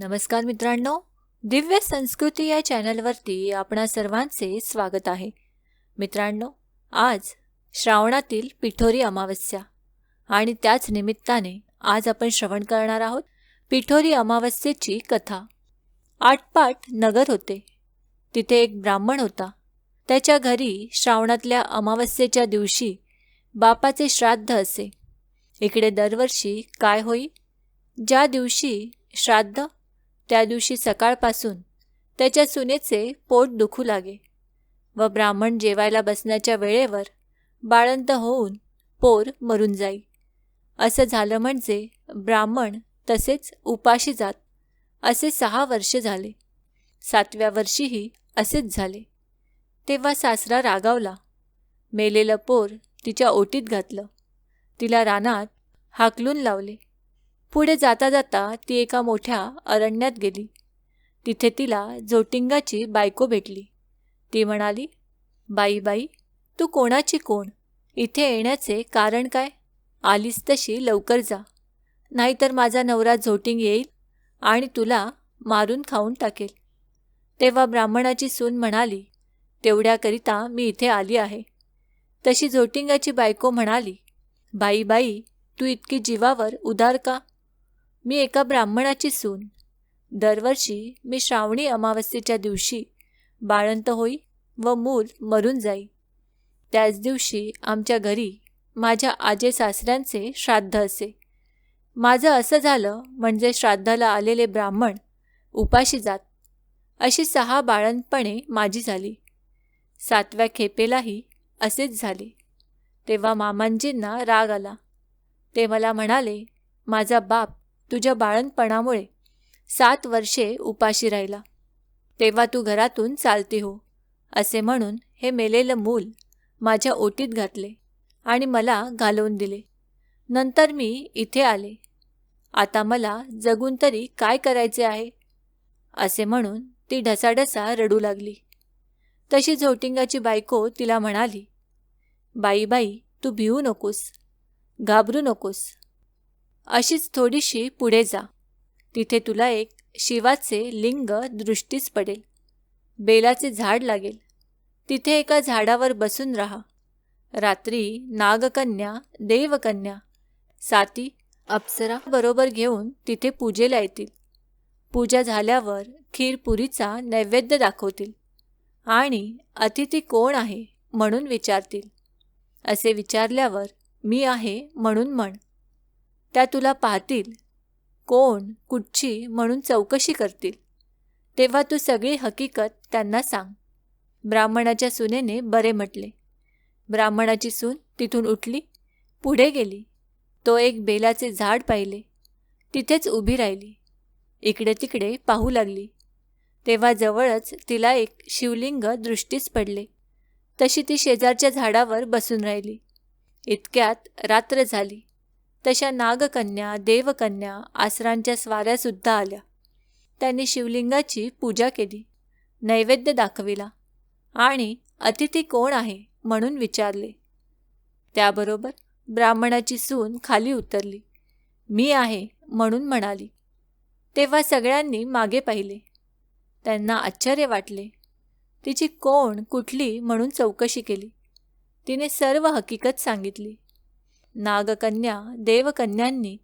नमस्कार मित्रांनो दिव्य संस्कृती या चॅनलवरती आपणा सर्वांचे स्वागत आहे. मित्रांनो आज श्रावणातील पिठोरी अमावस्या आणि त्याच निमित्ताने आज आपण श्रवण करणार आहोत पिठोरी अमावस्येची कथा. आटपाट नगर होते. तिथे एक ब्राह्मण होता. त्याच्या घरी श्रावणातल्या अमावस्येच्या दिवशी बापाचे श्राद्ध असे. इकडे दरवर्षी काय होई? ज्या दिवशी श्राद्ध त्या दिवशी सकाळपासून त्याच्या सुनेचे पोट दुखू लागे व ब्राह्मण जेवायला बसण्याच्या वेळेवर बाळंत होऊन पोर मरून जाई. असं झालं म्हणजे ब्राह्मण तसेच उपाशी जात असे सहा वर्ष झाले. सातव्या वर्षीही असेच झाले. तेव्हा सासरा रागावला. मेलेलं पोर तिच्या ओटीत घातलं. तिला रानात हाकलून लावले. पुढे जाता जाता ती एका मोठ्या अरण्यात गेली. तिथे तिला जोटिंगाची बायको भेटली. ती म्हणाली बाई बाई तू कोणाची कोण? इथे येण्याचे कारण काय? आलीस तशी लवकर जा. नाहीतर माझा नवरा झोटिंग येईल आणि तुला मारून खाऊन टाकेल. तेव्हा ब्राह्मणाची सून म्हणाली तेवढ्याकरिता मी इथे आली आहे. तशी झोटिंगाची बायको म्हणाली बाई बाई तू इतकी जीवावर उदार का? मी एका ब्राह्मणाची सून. दरवर्षी मी श्रावणी अमावस्येच्या दिवशी बाळंत होई व मूल मरून जाई. त्याच दिवशी आमच्या घरी माझ्या आजे सासऱ्यांचे श्राद्ध असे. माझं असं झालं म्हणजे श्राद्धाला आलेले ब्राह्मण उपाशी जात. अशी सहा बाळंतपणे माझी झाली. सातव्या खेपेलाही असेच झाले. तेव्हा मामांजींना राग आला. ते मला म्हणाले माझा बाप तुझ्या बाळणपणामुळे सात वर्षे उपाशी राहिला. तेव्हा तू घरातून चालती हो असे म्हणून हे मेलेलं मूल माझ्या ओटीत घातले आणि मला घालवून दिले. नंतर मी इथे आले. आता मला जगून तरी काय करायचे आहे? असे म्हणून ती ढसाढसा रडू लागली. तशी झोटिंगाची बायको तिला म्हणाली बाई बाई तू भिवू नकोस घाबरू नकोस. अशीच थोडीशी पुढे जा. तिथे तुला एक शिवाचे लिंग दृष्टीस पडेल. बेलाचे झाड लागेल. तिथे एका झाडावर बसून राहा. रात्री नागकन्या देवकन्या साती अप्सरा बरोबर घेऊन तिथे पूजेला येतील. पूजा झाल्यावर खीरपुरीचा नैवेद्य दाखवतील. आणि अतिथी कोण आहे म्हणून विचारतील. असे विचारल्यावर मी आहे म्हणून म्हण. त्या तुला पाहतील. कोण कुठची म्हणून चौकशी करतील. तेव्हा तू सगळी हकीकत त्यांना सांग. ब्राह्मणाच्या सुनेने बरे म्हटले. ब्राह्मणाची सून तिथून उठली पुढे गेली. तो एक बेलाचे झाड पाहिले. तिथेच उभी राहिली. इकडे तिकडे पाहू लागली. तेव्हा जवळच तिला एक शिवलिंग दृष्टीस पडले. तशी ती शेजारच्या झाडावर बसून राहिली. इतक्यात रात्र झाली. तशा नागकन्या देवकन्या आसरांच्या स्वाऱ्यासुद्धा आल्या. त्यांनी शिवलिंगाची पूजा केली नैवेद्य दाखविला आणि अतिथी कोण आहे म्हणून विचारले. त्याबरोबर ब्राह्मणाची सून खाली उतरली मी आहे म्हणून म्हणाली. तेव्हा सगळ्यांनी मागे पाहिले. त्यांना आश्चर्य वाटले. तिची कोण कुठली म्हणून चौकशी केली. तिने सर्व हकीकत सांगितली. नागकन्या देवकन्यांनी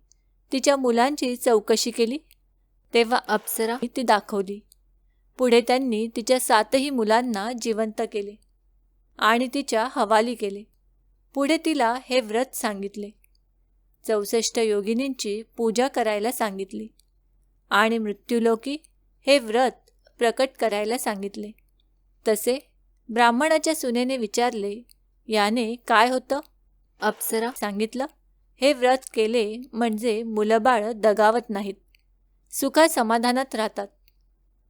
तिच्या मुलांची चौकशी केली. तेव्हा अप्सरा ती दाखवली. पुढे त्यांनी तिच्या सातही मुलांना जिवंत केले आणि तिच्या हवाली केले. पुढे तिला हे व्रत सांगितले. चौसष्ट योगिनींची पूजा करायला सांगितली आणि मृत्यूलोकी हे व्रत प्रकट करायला सांगितले. तसे ब्राह्मणाच्या सुनेने विचारले याने काय होतं? अप्सरा सांगितलं? हे व्रत केले म्हणजे मुलंबाळ दगावत नाहीत. सुखा समाधानात राहतात.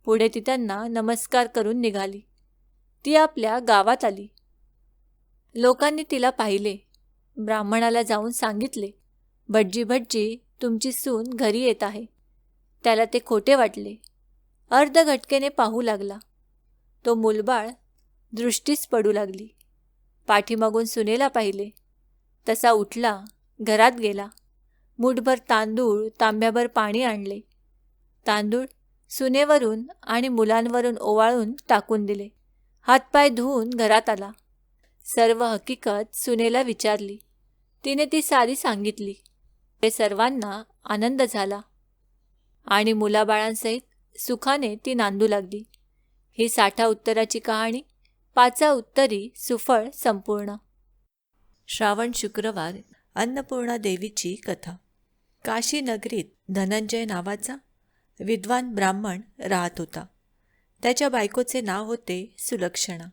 पुढे ती त्यांना नमस्कार करून निघाली. ती आपल्या गावात आली. लोकांनी तिला पाहिले. ब्राह्मणाला जाऊन सांगितले भटजी भटजी तुमची सून घरी येत आहे. त्याला ते खोटे वाटले. अर्धघटकेने पाहू लागला. तो मुलबाळ दृष्टीस पडू लागली. पाठीमागून सुनेला पाहिले. तसा उठला घरात गेला. मुठभर तांदूळ तांब्याभर पाणी आणले. तांदूळ सुनेवरून आणि मुलांवरून ओवाळून टाकून दिले. हातपाय धुवून घरात आला. सर्व हकीकत सुनेला विचारली. तिने ती सारी सांगितली. ते सर्वांना आनंद झाला. आणि मुलाबाळांसहित सुखाने ती नांदू लागली. ही साठा उत्तराची कहाणी पाचा उत्तरी सुफळ संपूर्ण. श्रावण शुक्रवार अन्नपूर्णा देवीची कथा. काशी नगरीत धनंजय नावाचा विद्वान ब्राह्मण राहत होता. त्याच्या बायकोचे नाव होते सुलक्षणा.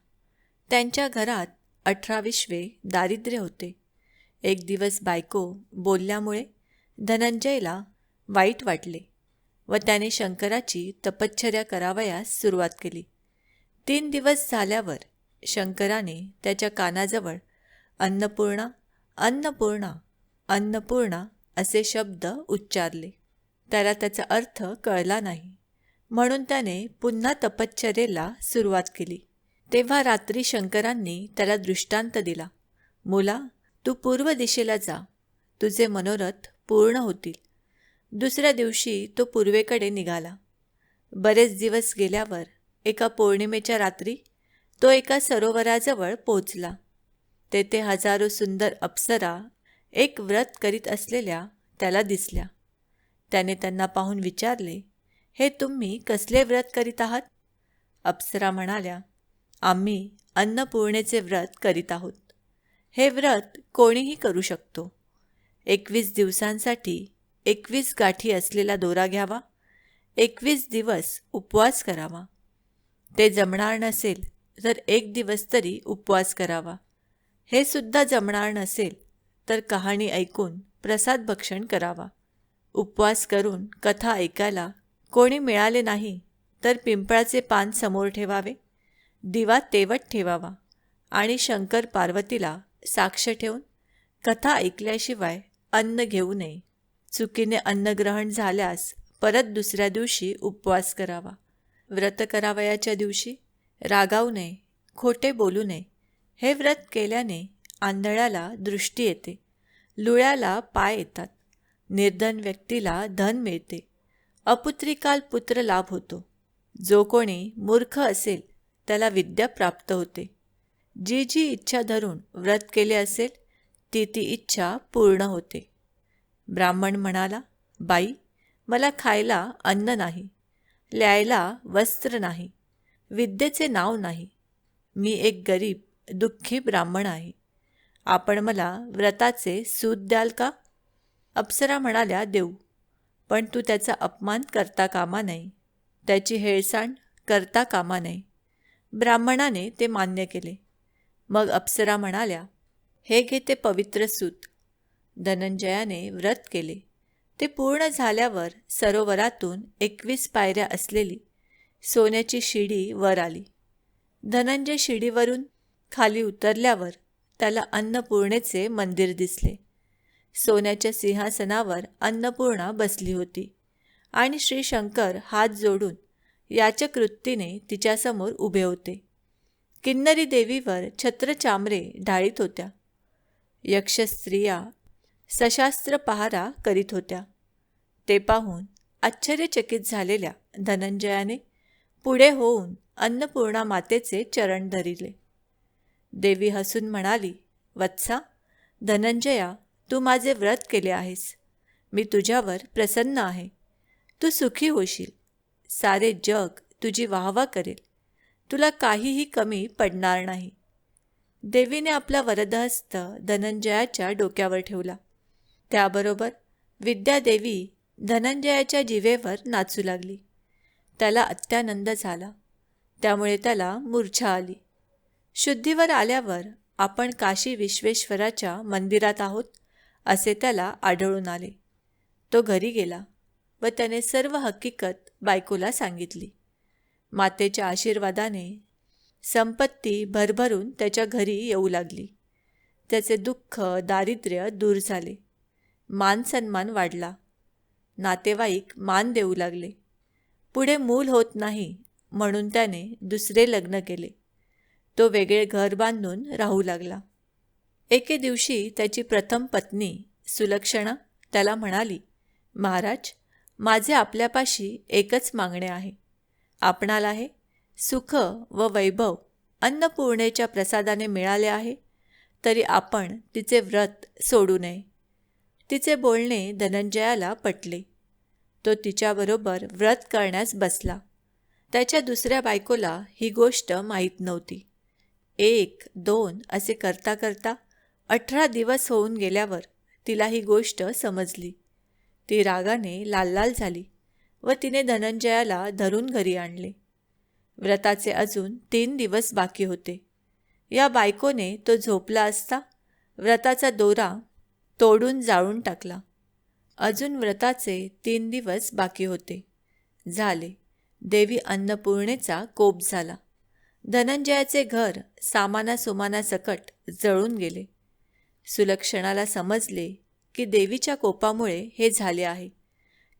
त्यांच्या घरात अठरा विश्वे दारिद्र्य होते. एक दिवस बायको बोलल्यामुळे धनंजयला वाईट वाटले व त्याने शंकराची तपश्चर्या करावयास सुरुवात केली. तीन दिवस झाल्यावर शंकराने त्याच्या कानाजवळ अन्नपूर्णा अन्नपूर्णा अन्नपूर्णा असे शब्द उच्चारले. त्याला त्याचा अर्थ कळला नाही. म्हणून त्याने पुन्हा तपश्चर्येला सुरुवात केली. तेव्हा रात्री शंकरांनी त्याला दृष्टांत दिला. मुला तू पूर्व दिशेला जा. तुझे मनोरथ पूर्ण होतील. दुसऱ्या दिवशी तो पूर्वेकडे निघाला. बरेच दिवस गेल्यावर एका पौर्णिमेच्या रात्री तो एका सरोवराजवळ पोचला तेथे हजारो सुंदर अप्सरा एक व्रत करीत असलेल्या त्याला दिसल्या. त्याने त्यांना पाहून विचारले हे तुम्ही कसले व्रत करीत आहात? अप्सरा म्हणाल्या आम्ही अन्नपूर्णेचे व्रत करीत आहोत. हे व्रत कोणीही करू शकतो. एकवीस दिवसांसाठी एकवीस गाठी असलेला दोरा घ्यावा. एकवीस दिवस उपवास करावा. ते जमणार नसेल तर एक दिवस तरी उपवास करावा. हे सुद्धा जमणार नसेल तर कहाणी ऐकून प्रसाद भक्षण करावा. उपवास करून कथा ऐकायला कोणी मिळाले नाही तर पिंपळाचे पान समोर ठेवावे दिवा तेवट ठेवावा आणि शंकर पार्वतीला साक्ष ठेवून कथा ऐकल्याशिवाय अन्न घेऊ नये. चुकीने अन्नग्रहण झाल्यास परत दुसऱ्या दिवशी उपवास करावा. व्रत करावयाच्या दिवशी रागावू नये खोटे बोलू नये. हे व्रत केल्याने आंधळ्याला दृष्टी येते. लुळ्याला पाय येतात. निर्धन व्यक्तीला धन मिळते. अपुत्रिकाल पुत्र लाभ होतो. जो कोणी मूर्ख असेल त्याला विद्या प्राप्त होते. जी जी इच्छा धरून व्रत केले असेल ती ती इच्छा पूर्ण होते. ब्राह्मण म्हणाला बाई मला खायला अन्न नाही. ल्यायला वस्त्र नाही. विद्येचे नाव नाही. मी एक गरीब दुःखी ब्राह्मण आहे. आपण मला व्रताचे सूत द्याल का? अप्सरा म्हणाल्या देऊ. पण तू त्याचा अपमान करता कामा नाही. त्याची हेळसांड करता कामा नाही. ब्राह्मणाने ते मान्य केले. मग अप्सरा म्हणाल्या हे घे ते पवित्र सूत. धनंजयाने व्रत केले. ते पूर्ण झाल्यावर सरोवरातून एकवीस पायऱ्या असलेली सोन्याची शिडी वर आली. धनंजय शिडीवरून खाली उतरल्यावर त्याला अन्नपूर्णेचे मंदिर दिसले. सोन्याच्या सिंहासनावर अन्नपूर्णा बसली होती आणि श्री शंकर हात जोडून याच्या कृत्तीने तिच्यासमोर उभे होते. किन्नरी देवीवर छत्रचामरे ढाळीत होत्या. यक्ष स्त्रिया सशास्त्र पहारा करीत होत्या. ते पाहून आश्चर्यचकित झालेल्या धनंजयाने पुढे होऊन अन्नपूर्णा मातेचे चरण धरिले. देवी हसून म्हणाली वत्सा धनंजया तू माझे व्रत केले आहेस. मी तुझ्यावर प्रसन्न आहे. तू सुखी होशील. सारे जग तुझी वाहवा करेल. तुला काहीही कमी पडणार नाही. देवीने आपला वरदहस्त धनंजयाच्या डोक्यावर ठेवला. त्याबरोबर विद्यादेवी धनंजयाच्या जिवेवर नाचू लागली. त्याला अत्यानंद झाला. त्यामुळे त्याला मूर्छा आली. शुद्धीवर आल्यावर आपण काशी विश्वेश्वराच्या मंदिरात आहोत असे त्याला आढळून आले. तो घरी गेला व त्याने सर्व हकीकत बायकोला सांगितली. मातेच्या आशीर्वादाने संपत्ती भरभरून त्याच्या घरी येऊ लागली. त्याचे दुःख दारिद्र्य दूर झाले. मान सन्मान वाढला. नातेवाईक मान देऊ लागले. पुढे मूल होत नाही म्हणून त्याने दुसरे लग्न केले. तो वेगळे घर बांधून राहू लागला. एके दिवशी त्याची प्रथम पत्नी सुलक्षणा त्याला म्हणाली महाराज माझे आपल्यापाशी एकच मागणे आहे. आपणाला हे सुख व वैभव अन्नपूर्णेच्या प्रसादाने मिळाले आहे तरी आपण तिचे व्रत सोडू नये. तिचे बोलणे धनंजयाला पटले. तो तिच्याबरोबर व्रत करण्यास बसला. त्याच्या दुसऱ्या बायकोला ही गोष्ट माहीत नव्हती. एक दोन असे करता करता अठरा दिवस होऊन गेल्यावर तिला ही गोष्ट समजली. ती रागाने लाल लाल झाली व तिने धनंजयाला धरून घरी आणले. व्रताचे अजून तीन दिवस बाकी होते. या बायकोने तो झोपला असता व्रताचा दोरा तोडून जाळून टाकला. अजून व्रताचे तीन दिवस बाकी होते. झाले. देवी अन्नपूर्णेचा कोप झाला. धनंजयाचे घर सामानासुमानासकट जळून गेले. सुलक्षणाला समजले की देवीच्या कोपामुळे हे झाले आहे.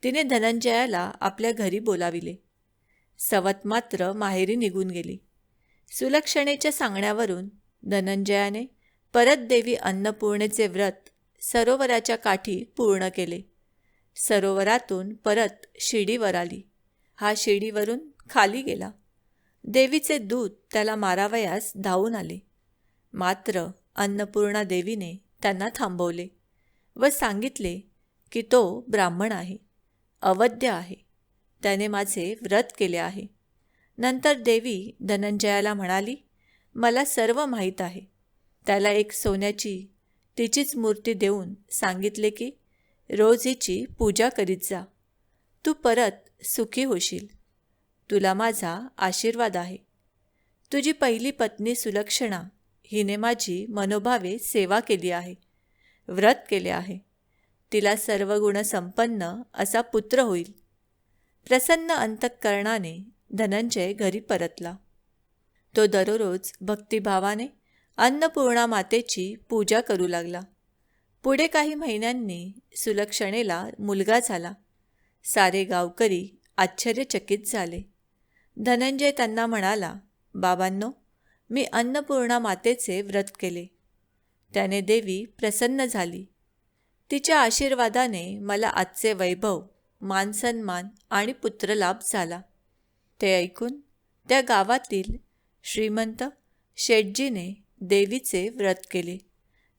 तिने धनंजयाला आपल्या घरी बोलाविले. सवत मात्र माहेरी निघून गेली. सुलक्षणेच्या सांगण्यावरून धनंजयाने परत देवी अन्नपूर्णेचे व्रत सरोवराच्या काठी पूर्ण केले. सरोवरातून परत शिडीवर आली. हा शिडीवरून खाली गेला. देवीचे दूत त्याला मारावयास धावून आले. मात्र अन्नपूर्णा देवीने त्यांना थांबवले व सांगितले की तो ब्राह्मण आहे अवध्य आहे त्याने माझे व्रत केले आहे. नंतर देवी धनंजयाला म्हणाली मला सर्व माहीत आहे. त्याला एक सोन्याची तिचीच मूर्ती देऊन सांगितले की रोज हिची पूजा करीत जा. तू परत सुखी होशील. तुला माझा आशीर्वाद आहे. तुझी पहिली पत्नी सुलक्षणा हिने माझी मनोभावे सेवा केली आहे व्रत केले आहे. तिला सर्व गुणसंपन्न असा पुत्र होईल. प्रसन्न अंतःकरणाने धनंजय घरी परतला. तो दररोज भक्तिभावाने अन्नपूर्णा मातेची पूजा करू लागला. पुढे काही महिन्यांनी सुलक्षणेला मुलगा झाला. सारे गावकरी आश्चर्यचकित झाले. धनंजय त्यांना म्हणाला बाबांनो मी अन्नपूर्णा मातेचे व्रत केले. त्याने देवी प्रसन्न झाली. तिच्या आशीर्वादाने मला आजचे वैभव मानसन्मान आणि पुत्रलाभ झाला. ते ऐकून त्या गावातील श्रीमंत शेटजीने देवीचे व्रत केले.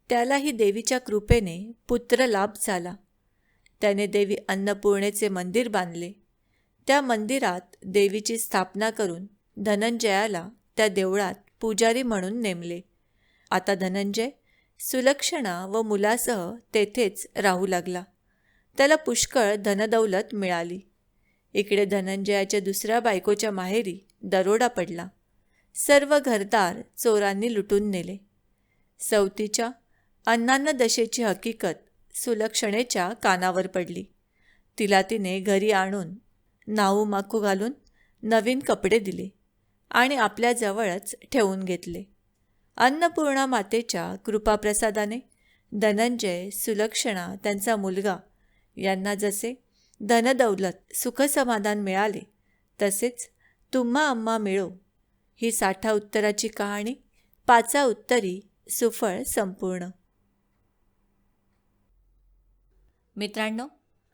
त्यालाही देवीच्या कृपेने पुत्रलाभ झाला. त्याने देवी अन्नपूर्णेचे मंदिर बांधले. त्या मंदिरात देवीची स्थापना करून धनंजयाला त्या देवळात पुजारी म्हणून नेमले. आता धनंजय सुलक्षणा व मुलासह तेथेच राहू लागला. त्याला पुष्कळ धनदौलत मिळाली. इकडे धनंजयाच्या दुसऱ्या बायकोच्या माहेरी दरोडा पडला. सर्व घरदार चोरांनी लुटून नेले. सवतीच्या अन्नान्न दशेची हकीकत सुलक्षणेच्या कानावर पडली. तिला तिने घरी आणून नाऊ माकू घालून नवीन कपडे दिले आणि आपल्याजवळच ठेवून घेतले. अन्नपूर्णा मातेच्या कृपाप्रसादाने धनंजय सुलक्षणा त्यांचा मुलगा यांना जसे धनदौलत सुखसमाधान मिळाले तसेच तुम्हा अम्मा मिळो ही साठा उत्तराची कहाणी पाचा उत्तरी सुफळ संपूर्ण. मित्रांनो